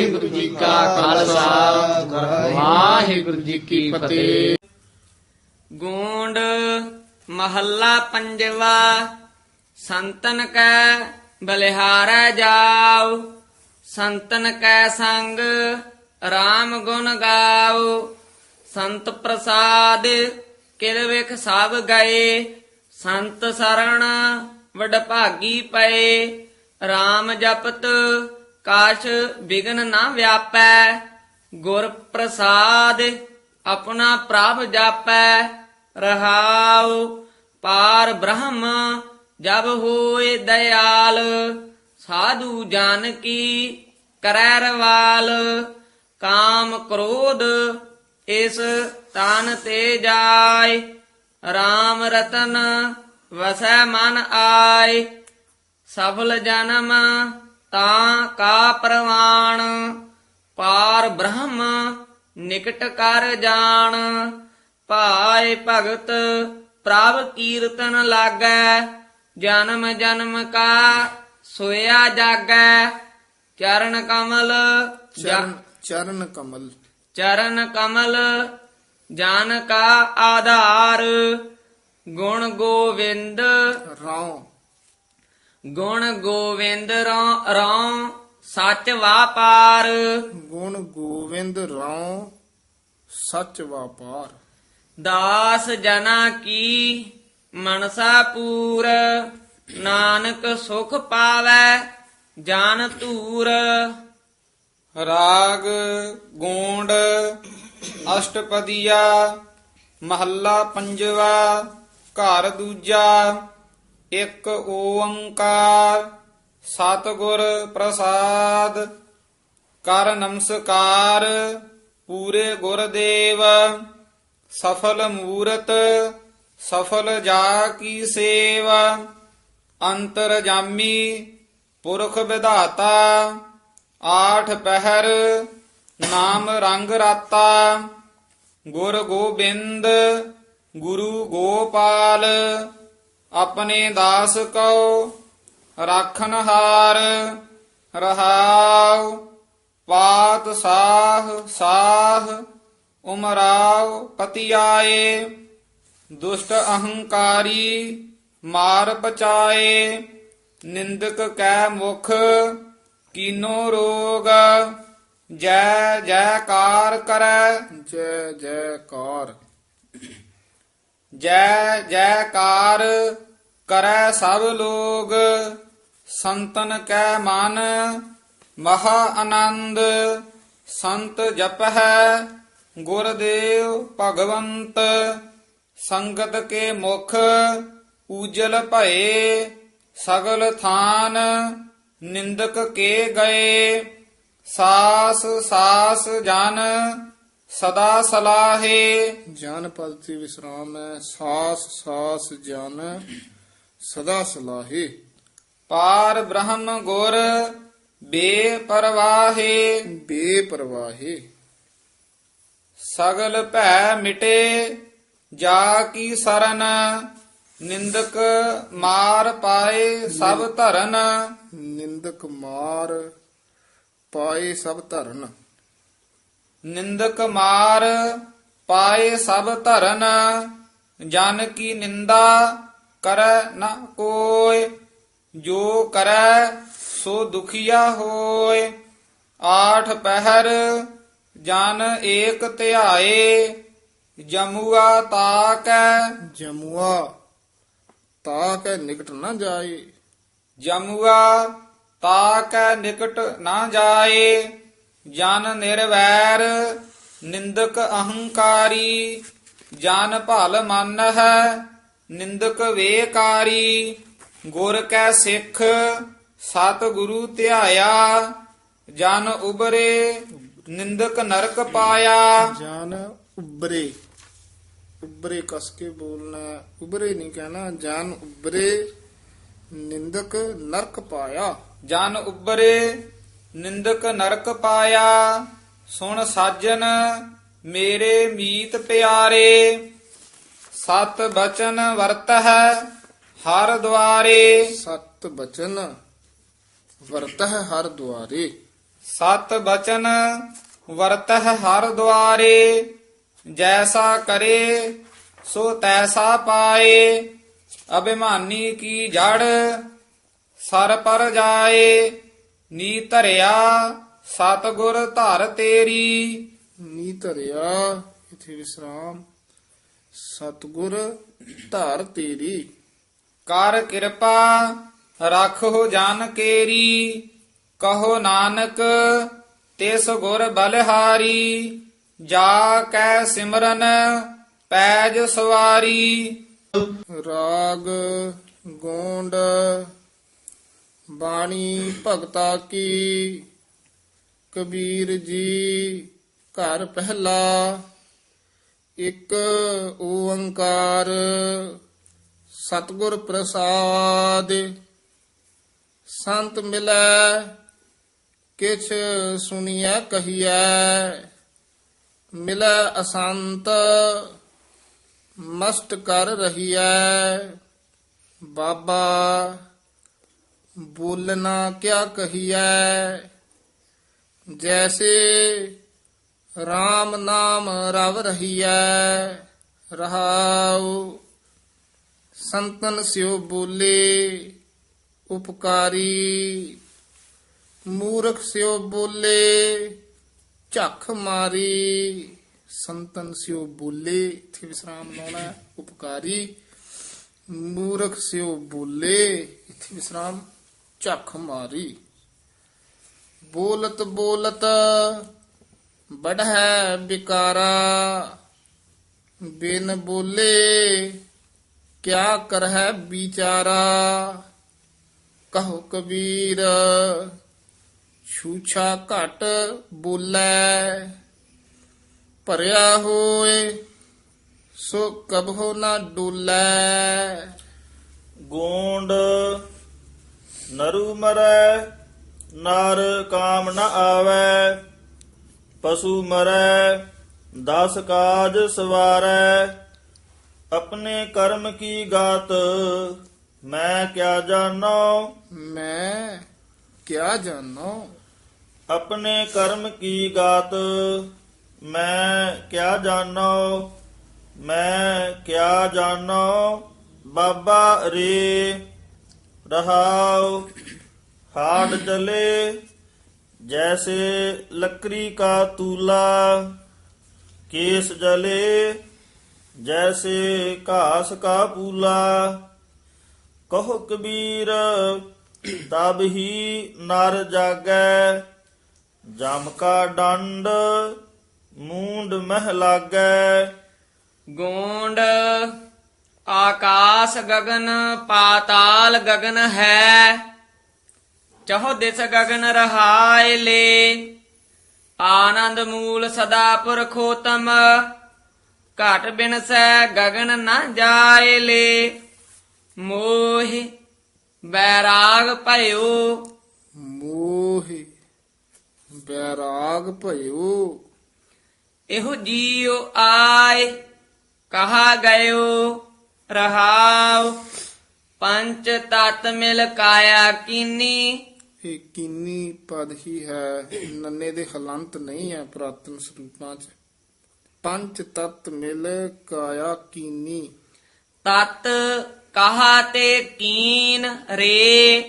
ਵਾਹਿਗੁਰੂ ਜੀ ਕਾ ਖਾਲਸਾ। ਵਾਹਿਗੁਰੂ ਜੀ ਕੀ ਫਤਿਹ। ਗੂੰਡ ਮਹੱਲਾ ਪੰਜਵਾ, ਸੰਤਨ ਕੈ ਬਲਿਹਾਰੈ ਜਾਉ, ਸੰਤਨ ਕੈ ਸੰਗ RAM ਗੁਣ ਗਾਉ। ਸੰਤ ਪ੍ਰਸਾਦ ਕਿਲ ਵਿਖ ਸਭ ਗਏ, ਸੰਤ ਸਰਣ ਵਡਭਾਗੀ ਪਏ। RAM ਜਪਤ ਕਾਸ਼ ਬਿਗਨ ਨਾ ਵਿਆਪੈ, ਗੁਰ ਪ੍ਰਸਾਦ ਆਪਣਾ ਪ੍ਰਭ ਜਾਪੈ, ਰਹਾਉ ਪਾਰ ਬ੍ਰਹਮ ਜਬ ਹੋਏ ਦਇਆਲ, ਸਾਧੂ ਜਨ ਕੀ ਕਰੈ ਰਵਾਲ, ਕਾਮ ਕ੍ਰੋਧ ਇਸ ਤਨ ਤੇ ਜਾਏ RAM ਰਤਨ ਵਸੈ ਮਨ ਆਏ, ਸਫਲ ਜਨਮ ਤਾਂ ਕਾ ਪ੍ਰਵਾਣ ਪਾਰ ਬ੍ਰਹਮ ਨਿਕਟ ਕਰ ਜਾਣ। ਭਾਏ ਭਗਤ ਪ੍ਰਭ ਕੀਰਤਨ ਲਾਗੈ ਜਨਮ ਜਨਮ ਕਾ ਸੋਇਆ ਜਾਗੈ। ਚਰਨ ਕਮਲ ਚਰਨ ਚਰਨ ਕਮਲ। ਚਰਨ ਕਮਲ ਜਨ ਕਾ ਆਧਾਰ। ਗੁਣ ਗੋਵਿੰਦ ਰੌ। ਗੁਣ ਗੋਵਿੰਦ ਰੌ ਰੌ ਸੱਚ ਵਾਪਾਰ। ਗੁਣ ਗੋਵਿੰਦ ਰੌ ਸੱਚ ਵਾਪਾਰ। ਦਾਸ ਜਨਾ ਕੀ ਮਨਸਾ ਪੂਰ। ਨਾਨਕ ਸੁਖ ਪਾਵੈ ਜਾਨ ਧੂਰ। ਰਾਗ ਗੋਂਡ ਅਸ਼ਟਪਦੀਆ ਮਹੱਲਾ ਪੰਜਵਾ ਘਰ ਦੂਜਾ। ਇਕ ਓੰਕਾਰ, ਸਤਿਗੁਰ ਪ੍ਰਸਾਦ, ਕਰ ਨਮਸਕਾਰ, ਪੂਰੇ ਗੁਰਦੇਵ ਸਫਲ ਮੂਰਤ, ਸਫਲ ਜਾ ਕੀ ਸੇਵਾ, ਅੰਤਰ ਜਾਮੀ, ਪੁਰਖ ਵਿਧਾਤਾ, ਆਠ ਪਹਿਰ, ਨਾਮ ਰੰਗ ਰਾਤਾ, ਗੁਰ ਗੋਬਿੰਦ, ਗੁਰੂ ਗੋਪਾਲ ਆਪਣੇ ਦਾਸ ਕਉ ਰਾਖਨ ਹਾਰ, ਰਹਾਉ, ਪਾਤ ਸਾਹ ਸਾਹ, ਉਮਰਾਉ ਪਤੀ ਆਏ ਦੁਸ਼ਟ ਅਹੰਕਾਰੀ, ਮਾਰ ਬਚਾਏ ਨਿੰਦਕ ਕੈ ਮੁਖ, ਕੀਨੋ ਰੋਗ, ਜੈ ਜੈਕਾਰ ਕਰੈ। ਜੈ ਜੈਕਾਰ। ਜੈ ਜੈਕਾਰ ਕਰੈ ਸਭ ਲੋਗ, ਸੰਤਨ ਕੈ ਮਨ, ਮਹਾ ਆਨੰਦ, ਸੰਤ ਜਪਹਿ, ਗੁਰਦੇਵ ਭਗਵੰਤ, ਸੰਗਤ ਕੇ ਮੁਖ ਉਜਲ ਭਏ, ਸਗਲ ਥਾਨ, ਨਿੰਦਕ ਕੇ ਗਏ, ਸਾਸ ਸਾਸ ਜਨ ਸਦਾ ਸਲਾਹੇ। ਜਨ ਪਦ ਤੇ ਵਿਸਰਾਮ ਹੈ ਸਾਸ ਸਾਸ ਜਨ ਸਦਾ ਸਲਾਹੇ। ਪਾਰ ਬ੍ਰਹਮ ਗੁਰ ਬੇਪਰਵਾਹੇ। ਬੇਪਰਵਾਹੇ। ਸਗਲ ਭੈ ਮਿਟੇ ਜਾ ਕੀ ਸਰਨ ਨਿੰਦਕ ਮਾਰ ਪਾਏ ਸਭ ਧਰਨ। ਨਿੰਦਕ ਮਾਰ ਪਾਏ ਸਭ ਧਰਨ। ਨਿੰਦਕ ਮਾਰ ਪਾਏ ਸਭ ਧਰਨ ਜਨ ਕੀ ਨਿੰਦਾ ਕਰੈ ਨ ਕੋਇ ਜੋ ਕਰੈ ਸੋ ਦੁਖੀਆ ਹੋਏ ਆਠ ਪਹਿਰ ਜਨ ਏਕ ਧਿਆਏ ਜਮੂਆ ਤਾਕੈ। ਜਮੂਆ ਤਾਂ ਕੈ ਨਿਕਟ ਨਾ ਜਾਏ। ਜਮੂਆ ਤਾਕੈ ਨਿਕਟ ਨਾ ਜਾਏ। ਜਨ ਨਿਰਵੈਰ ਨਿੰਦਕ ਅਹੰਕਾਰੀ ਜਨ ਭਲ ਮਨ ਹੈ ਨਿੰਦਕ ਵੇਕਾਰੀ ਗੁਰ ਕੈ ਸਿੱਖ ਸਤ ਗੁਰੂ ਧਿਆਇਆ ਜਨ ਉਬਰੇ ਨਿੰਦਕ ਨਰਕ ਪਾਇਆ ਜਨ ਉਬਰੇ ਉਬਰੇ ਕਸ ਕੇ ਬੋਲਣਾ। ਉਬਰੇ ਨਹੀਂ ਕਹਿਣਾ ਜਨ ਉਬਰੇ ਨਿੰਦਕ ਨਰਕ ਪਾਇਆ ਜਨ ਉਬਰੇ ਨਿੰਦਕ ਨਰਕ ਪਾਇਆ ਸੁਣ ਸਾਜਨ ਮੇਰੇ ਮੀਤ ਪਿਆਰੇ। ਸਤ ਬਚਨ ਵਰਤ ਹੈ ਹਰ ਦੁਆਰੇ। ਸਤ ਬਚਨ ਵਰਤਹ ਹਰ ਦੁਆਰੇ। ਸਤ ਬਚਨ ਵਰਤਹ ਹਰ ਦੁਆਰੇ। ਜੈਸਾ ਕਰੇ ਸੋ ਤੈਸਾ ਪਾਏ। ਅਭਿਮਾਨੀ ਕੀ ਜੜ ਸਰ ਪਰ ਜਾਏ। ਨੀ ਧਰਿਆ ਸਤਗੁਰ ਧਰ ਤੇਰੀ। ਨੀ ਧਰਿਆ ਇਥੇ ਵਿਸਰਾਮ। ਸਤਗੁਰ ਧਾਰ ਤੇਰੀ। ਕਰ ਕਿਰਪਾ ਰੱਖੋ ਜਨ ਕੇਰੀ। ਕਹੋ ਨਾਨਕ ਤਿਸ ਗੁਰ ਬਲਿਹਾਰੀ। ਜਾ ਕੈ ਸਿਮਰਨ ਪੈਜ ਸਵਾਰੀ। ਰਾਗ ਗੋਂਡ ਬਾਣੀ ਭਗਤਾ ਕੀ? ਕਬੀਰ ਜੀ, ਘਰ ਪਹਿਲਾ, ਇੱਕ ਓੰਕਾਰ, ਸਤਿਗੁਰ ਪ੍ਰਸਾਦ। ਸੰਤ ਮਿਲੈ, ਕਿਛ ਸੁਣੀਐ ਕਹੀਐ। ਮਿਲੈ ਅਸੰਤ, ਮਸਤ ਕਰ ਰਹੀਐ। ਬਾਬਾ ਬੋਲਣਾ ਕਿਆ ਕਹੀਐ? ਜੈਸੇ RAM ਨਾਮ ਰਵ ਰਹੀਐ, ਰਹਾਉ। ਸੰਤਨ ਸਿਓ ਬੋਲੇ, ਉਪਕਾਰੀ। ਮੂਰਖ ਸਿਉ ਬੋਲੇ, ਝੱਖ ਮਾਰੀ। ਸੰਤਨ ਸਿਓ ਬੋਲੇ, ਇਥੇ ਵਿਸਰਾਮ ਲਾਉਣਾ ਉਪਕਾਰੀ। ਮੂਰਖ ਸਿਉ ਬੋਲੇ, ਇਥੇ ਵਿਸਰਾਮ ਝੱਖ ਮਾਰੀ ਬੋਲਤ ਬੋਲਤ ਬੜਹਿ ਬਿਕਾਰਾ ਬਿਨ ਬੋਲੇ ਕਿਆ ਕਰਹਿ ਵਿਚਾਰਾ ਕਹੋ ਕਬੀਰ ਛੂਛਾ ਘਟ ਬੋਲੇ ਭਰਿਆ ਹੋਏ ਸੋ ਕਬਹੁ ਨਾ ਡੋਲੇ ਗੋਂਡ ਨਰੂ ਮਰੈ ਨਰ ਕਾਮ ਨ ਆਵੈ ਪਸ਼ੂ ਮਰੈ ਦਸ ਕਾਜ ਸਵਾਰੈ ਆਪਣੇ ਕਰਮ ਕੀ ਗਾਤ ਮੈਂ ਕਿਆ ਜਾਣੋ? ਮੈਂ ਕਿਆ ਜਾਣੋ? ਆਪਣੇ ਕਰਮ ਕੀ ਗਾਤ ਮੈਂ ਕਿਆ ਜਾਣੋ? ਮੈਂ ਕਿਆ ਜਾਣੋ? ਬਾਬਾ ਰੇ ਰਹਾਉ, ਹਾੜ ਚਲੇ ਜੈਸੇ ਲੱਕੜੀ ਕਾ ਤੂਲਾ, ਕੇਸ ਜਲੇ, ਜੈਸੇ ਘਾਸ ਕਾ ਪੂਲਾ। ਕਹੋ ਕਬੀਰ, ਤਬ ਹੀ ਨਰ ਜਾਗੈ, ਜਮ ਕਾ ਡੰਡ, ਮੂੰਡ ਮਹਿ ਲਾਗੈ। ਗੋਂਡ ਆਕਾਸ ਗਗਨ ਪਾਤਾਲ ਗਗਨ ਹੈ। ਚਹੁ ਦਿਸ ਗਗਨ ਰਹਾਇ ਲੇ। ਆਨੰਦ ਮੂਲ ਸਦਾ ਪੁਰਖੋਤਮ। ਘਟ ਬਿਨਸੈ ਗਗਨ ਨ ਜਾਏ ਲੇ। ਮੋਹ ਬੈਰਾਗ ਭਇਓ। ਮੋਹ ਬੈਰਾਗ ਭਇਓ। ਇਹੋ ਜੀਉ ਆਏ ਕਹਾ ਗਇਓ। ਰਹਾਉ। ਪੰਚ ਤਤ ਮਿਲ ਕਾਇਆ ਕੀਨੀ। ਇਹ ਕੀਨੀ ਪਦ ਹੀ ਹੈ ਨੰਨੇ ਦੇ ਹਲੰਤ ਨਹੀਂ ਹੈ ਪ੍ਰਾਤਨ ਸਰੂਪਾਂ ਚ। ਪੰਜ ਤਤ ਮਿਲ ਕਾਇਆ ਕੀਨੀ। ਤਤ ਕਹਾ ਤੇ ਕੀਨ ਰੇ।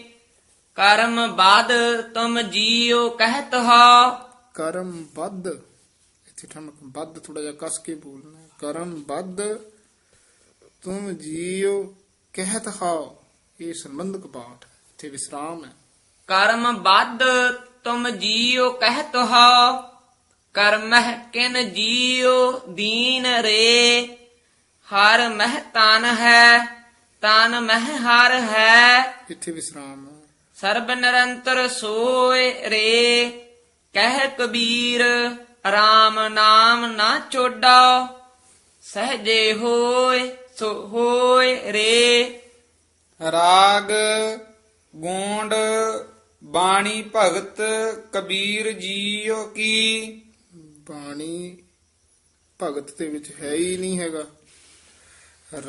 ਕਰਮ ਬਾਦ ਤੁਮ ਜੀਉ ਕਹਿਤ ਹੋ। ਕਰਮ ਬੱਧ ਇੱਥੇ ਠਮਕ ਬੱਧ ਥੋੜਾ ਜਿਹਾ ਕਸ ਕੇ ਬੋਲਣਾ। ਕਰਮ ਬੱਧ ਤੁਮ ਜੀਓ ਕਹਿਤ ਹਾਓ ਇਹ ਸੰਬੰਧਕ ਪਾਠ। ਇੱਥੇ ਵਿਸਰਾਮ ਹੈ। ਕਰਮ ਬਾਦ ਤੁਮ ਜੀਉ ਕਹਿਤ ਹੋ ਕਰਮਹਿ ਕਿਨ ਜੀਉ ਦੀਨ ਰੇ। ਹਰ ਮਹਿ ਤਨ ਹੈ ਤਨ ਮਹਿ ਹਰ ਹੈ। ਇੱਥੇ ਵਿਸਰਾਮ ਹੈ। ਸਰਬ ਨਿਰੰਤਰ ਸੋਏ ਰੇ। ਕਹਿ ਕਬੀਰ RAM ਨਾਮ ਨਾ ਚੋਡਾ। ਸਹਜੇ ਹੋਏ ਸੋ ਹੋਏ ਰੇ। ਰਾਗ ਗੋਂਡ ਬਾਣੀ ਭਗਤ ਕਬੀਰ ਜੀਓ ਕੀ? ਬਾਣੀ ਭਗਤ ਦੇ ਵਿੱਚ ਹੈ ਹੀ ਨਹੀਂ ਹੈਗਾ।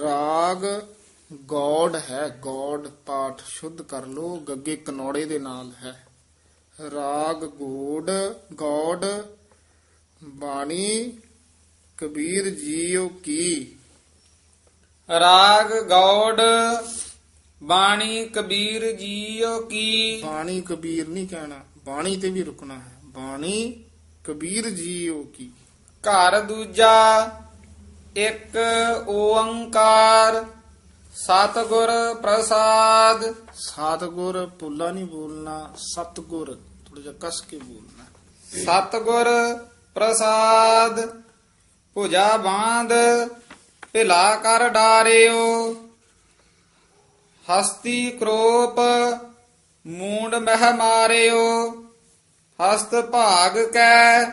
ਰਾਗ ਗੌੜ ਹੈ ਗੌੜ ਪਾਠ ਸ਼ੁੱਧ ਕਰ ਲੋ ਗੱਗੇ ਕਨੌੜੇ ਦੇ ਨਾਲ ਹੈ। ਰਾਗ ਗੋੜ ਗੌੜ ਬਾਣੀ ਕਬੀਰ ਜੀਓ ਕੀ? ਰਾਗ ਗੌੜ ਬਾਣੀ ਕਬੀਰ ਜੀਓ ਕੀ? ਬਾਣੀ ਕਬੀਰ ਨਹੀਂ ਕਹਿਣਾ ਬਾਣੀ ਤੇ ਵੀ ਰੁਕਣਾ ਹੈ। ਬਾਣੀ ਕਬੀਰ ਜੀਓ ਕੀ? ਘਰ ਦੂਜਾ ਇੱਕ ਓੰਕਾਰ ਸਤਿਗੁਰ ਪ੍ਰਸਾਦ। ਸਤਗੁਰ ਪੁੱਲਾ ਨਹੀਂ ਬੋਲਣਾ ਸਤਗੁਰ ਥੋੜਾ ਜਿਹਾ ਕਸ ਕੇ ਬੋਲਣਾ। ਸਤਿਗੁਰ ਪ੍ਰਸਾਦ ਭੁਜਾ ਬਾਂਧ ਭਿਲਾ ਕਰ ਡਾਰਿਓ। ਹਸਤੀ ਕਰੋਪ ਮੂੰਡ ਮਹਿ ਮਾਰਿਓ। ਹਸਤ ਭਾਗ ਕੈ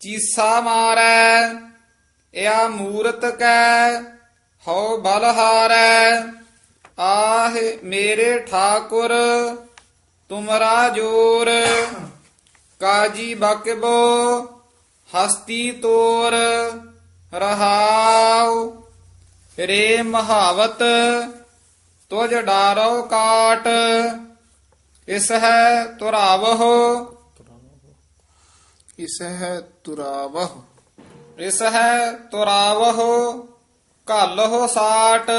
ਚੀਸਾ ਮਾਰੈ, ਇਆ ਮੂਰਤ ਕੈ ਹਉ ਬਲ ਹਾਰੈ। ਆਹ ਮੇਰੇ ਠਾਕੁਰ, ਤੁਮਰਾ ਜੋਰ, ਕਾਜੀ ਬਕਬੋ, ਹਸਤੀ ਤੋਰ ਰਹਾਉ। ਰੇ ਮਹਾਵਤ ਤੁਜ ਡਾਰੋ ਕਾਟ ਇਸ ਹੈ ਤੁਰਾਵਹੁ। ਇਸ ਹੈ ਤੁਰਾਵਹ। ਇਸ ਹੈ ਤੁਰਾਵਹੁ ਘਲਹੁ ਸਾਟ।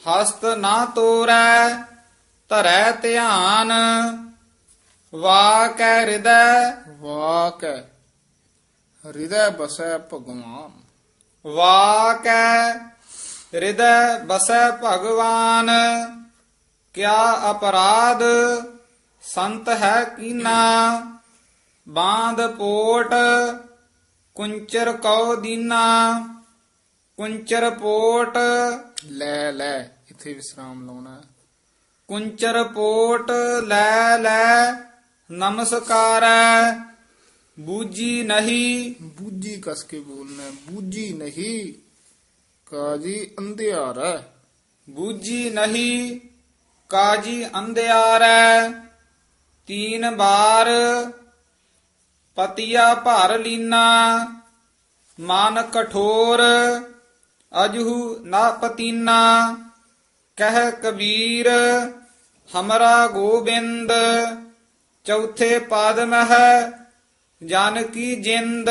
ਹਸਤ ਨਾ ਤੋਰੈ ਧਰੈ ਧਿਆਨ। ਵਾ ਕੈ ਹਿਰਦੈ ਵਾਕ ਹਿਰਦੈ ਬਸੈ ਭਗਵਾਨ। ਵਾ ਕੈ ਹਿਰਦੈ ਬਸੈ ਭਗਵਾਨ ਕਿਆ ਅਪਰਾਧ ਸੰਤ ਹੈ ਕੀਨਾ ਬਾਂਧ ਪੋਟ ਕੁੰਚਰ ਕਉ ਦੀਨਾ ਕੁੰਚਰ ਪੋਟ ਲੈ ਲੈ ਇੱਥੇ ਵਿਸਰਾਮ ਲਾਉਣਾ। ਕੁੰਚਰ ਪੋਟ ਲੈ ਲੈ ਨਮਸਕਾਰੈ ਬੂਜੀ ਨਹੀਂ ਬੂਝੀ ਕਸ ਕੇ ਬੋਲਣਾ। ਬੂਝੀ ਨਹੀਂ ਕਾਜੀ ਅੰਧਿਆਰਾ ਬੂਜੀ ਨਹੀਂ, ਕਾਜੀ ਅੰਧਿਆਰੈ ਤੀਨ ਬਾਰ, ਪਤੀਆ ਭਰ ਲੀਨਾ। ਮਨ ਕਠੋਰ, ਅਜਹੂ ਨਾ ਪਤੀਨਾ। ਕਹਿ ਕਬੀਰ, ਹਮਰਾ ਗੋਬਿੰਦ। ਚੌਥੇ ਪਾਦ ਮਹਿ ਜਾਨਕੀ ਜਿੰਦ।